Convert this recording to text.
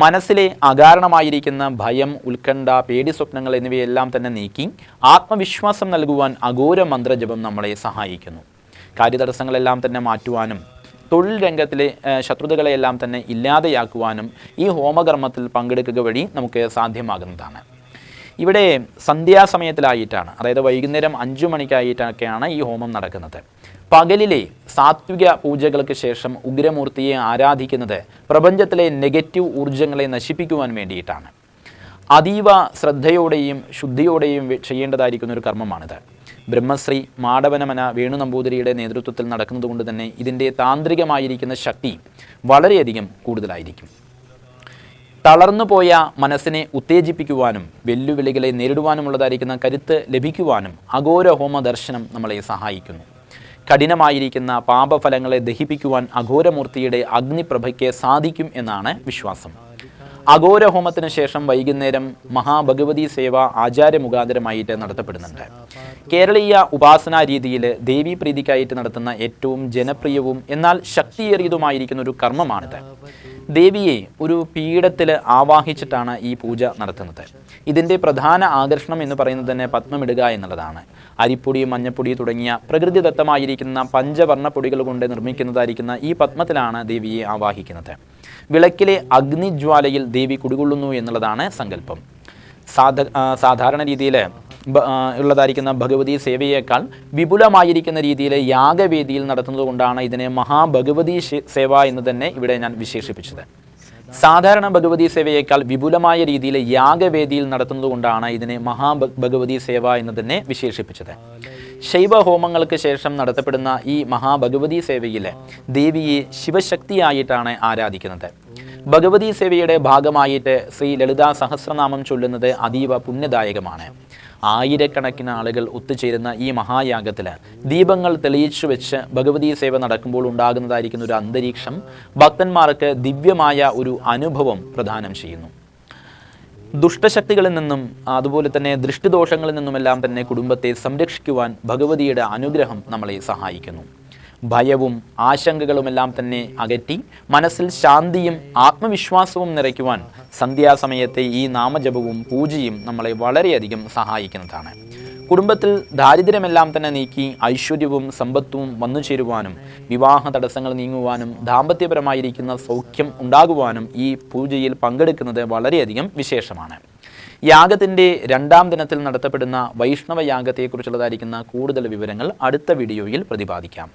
മനസ്സിലെ അകാരണമായിരിക്കുന്ന ഭയം ഉത്കണ്ഠ പേടി സ്വപ്നങ്ങൾ എന്നിവയെല്ലാം തന്നെ നീക്കി ആത്മവിശ്വാസം നൽകുവാൻ അഘോര മന്ത്രജപം നമ്മളെ സഹായിക്കുന്നു. കാര്യതടസ്സങ്ങളെല്ലാം തന്നെ മാറ്റുവാനും തൊഴിൽ രംഗത്തിലെ ശത്രുതകളെയെല്ലാം തന്നെ ഇല്ലാതെയാക്കുവാനും ഈ ഹോമകർമ്മത്തിൽ പങ്കെടുക്കുക വഴി നമുക്ക് സാധ്യമാകുന്നതാണ്. ഇവിടെ സന്ധ്യാസമയത്തിലായിട്ടാണ്. അതായത് വൈകുന്നേരം അഞ്ചു മണിക്കായിട്ടൊക്കെയാണ് ഈ ഹോമം നടക്കുന്നത്. പകലിലെ സാത്വിക പൂജകൾക്ക് ശേഷം ഉഗ്രമൂർത്തിയെ ആരാധിക്കുന്നത് പ്രപഞ്ചത്തിലെ നെഗറ്റീവ് ഊർജങ്ങളെ നശിപ്പിക്കുവാൻ വേണ്ടിയിട്ടാണ്. അതീവ ശ്രദ്ധയോടെയും ശുദ്ധിയോടെയും ചെയ്യേണ്ടതായിരിക്കുന്ന ഒരു കർമ്മമാണിത്. ബ്രഹ്മശ്രീ മാടവനമന വേണു നമ്പൂതിരിയുടെ നേതൃത്വത്തിൽ നടക്കുന്നതുകൊണ്ട് തന്നെ ഇതിന്റെ താന്ത്രികമായിരിക്കുന്ന ശക്തി വളരെയധികം കൂടുതലായിരിക്കും. തളർന്നു പോയ മനസ്സിനെ ഉത്തേജിപ്പിക്കുവാനും വെല്ലുവിളികളെ നേരിടുവാനുമുള്ളതായിരിക്കുന്ന കരുത്ത് ലഭിക്കുവാനും അഘോര ഹോമ ദർശനം നമ്മളെ സഹായിക്കുന്നു. കഠിനമായിരിക്കുന്ന പാപഫലങ്ങളെ ദഹിപ്പിക്കുവാൻ അഘോരമൂർത്തിയുടെ അഗ്നിപ്രഭയ്ക്ക് സാധിക്കും എന്നാണ് വിശ്വാസം. അഘോര ഹോമത്തിന് ശേഷം വൈകുന്നേരം മഹാഭഗവതി സേവ ആചാര്യ മുഖാന്തരമായിട്ട് നടത്തപ്പെടുന്നുണ്ട്. കേരളീയ ഉപാസനാ രീതിയിൽ ദേവീപ്രീതിക്കായിട്ട് നടത്തുന്ന ഏറ്റവും ജനപ്രിയവും എന്നാൽ ശക്തിയേറിയതുമായിരിക്കുന്ന ഒരു കർമ്മമാണിത്. ദേവിയെ ഒരു പീഠത്തിൽ ആവാഹിച്ചിട്ടാണ് ഈ പൂജ നടത്തുന്നത്. ഇതിന്റെ പ്രധാന ആകർഷണം എന്ന് പറയുന്നത് തന്നെ പത്മമിടുക എന്നുള്ളതാണ്. അരിപ്പൊടി മഞ്ഞപ്പൊടി തുടങ്ങിയ പ്രകൃതിദത്തമായിരിക്കുന്ന പഞ്ചവർണ പൊടികൾ കൊണ്ട് നിർമ്മിക്കുന്നതായിരിക്കുന്ന ഈ പത്മത്തിലാണ് ദേവിയെ ആവാഹിക്കുന്നത്. വിളക്കിലെ അഗ്നിജ്വാലയിൽ ദേവി കുടികൊള്ളുന്നു എന്നുള്ളതാണ് സങ്കല്പം. സാധ സാധാരണ രീതിയിൽ ഉള്ളതായിരിക്കുന്ന ഭഗവതി സേവയേക്കാൾ വിപുലമായിരിക്കുന്ന രീതിയിൽ യാഗവേദിയിൽ നടത്തുന്നത് കൊണ്ടാണ് ഇതിനെ മഹാഭഗവതി സേവ എന്ന് തന്നെ ഇവിടെ ഞാൻ വിശേഷിപ്പിച്ചത്. സാധാരണ ഭഗവതി സേവയേക്കാൾ വിപുലമായ രീതിയിൽ യാഗവേദിയിൽ നടത്തുന്നത് കൊണ്ടാണ് ഇതിനെ മഹാഭഗവതി സേവ എന്ന് തന്നെ വിശേഷിപ്പിച്ചത്. ശൈവ ഹോമങ്ങൾക്ക് ശേഷം നടത്തപ്പെടുന്ന ഈ മഹാഭഗവതി സേവയിലെ ദേവിയെ ശിവശക്തിയായിട്ടാണ് ആരാധിക്കുന്നത്. ഭഗവതി സേവയുടെ ഭാഗമായിട്ട് ശ്രീ ലളിതാ സഹസ്രനാമം ചൊല്ലുന്നത് അതീവ പുണ്യദായകമാണ്. ആയിരക്കണക്കിന് ആളുകൾ ഒത്തുചേരുന്ന ഈ മഹായാഗത്തിൽ ദീപങ്ങൾ തെളിയിച്ചു വെച്ച് ഭഗവതി സേവ നടക്കുമ്പോൾ ഉണ്ടാകുന്നതായിരിക്കുന്ന ഒരു അന്തരീക്ഷം ഭക്തന്മാർക്ക് ദിവ്യമായ ഒരു അനുഭവം പ്രദാനം ചെയ്യുന്നു. ദുഷ്ടശക്തികളിൽ നിന്നും അതുപോലെ തന്നെ ദൃഷ്ടിദോഷങ്ങളിൽ നിന്നുമെല്ലാം തന്നെ കുടുംബത്തെ സംരക്ഷിക്കുവാൻ ഭഗവതിയുടെ അനുഗ്രഹം നമ്മളെ സഹായിക്കുന്നു. ഭയവും ആശങ്കകളുമെല്ലാം തന്നെ അകറ്റി മനസ്സിൽ ശാന്തിയും ആത്മവിശ്വാസവും നിറയ്ക്കുവാൻ സന്ധ്യാസമയത്തെ ഈ നാമജപവും പൂജയും നമ്മളെ വളരെയധികം സഹായിക്കുന്നതാണ്. കുടുംബത്തിൽ ദാരിദ്ര്യമെല്ലാം തന്നെ നീക്കി ഐശ്വര്യവും സമ്പത്തും വന്നു ചേരുവാനും വിവാഹ തടസ്സങ്ങൾ നീങ്ങുവാനും ദാമ്പത്യപരമായിരിക്കുന്ന സൗഖ്യം ഉണ്ടാകുവാനും ഈ പൂജയിൽ പങ്കെടുക്കുന്നത് വളരെയധികം വിശേഷമാണ്. യാഗത്തിന്റെ രണ്ടാം ദിനത്തിൽ നടത്തപ്പെടുന്ന വൈഷ്ണവ യാഗത്തെക്കുറിച്ചുള്ളതായിരിക്കുന്ന കൂടുതൽ വിവരങ്ങൾ അടുത്ത വീഡിയോയിൽ പ്രതിപാദിക്കാം.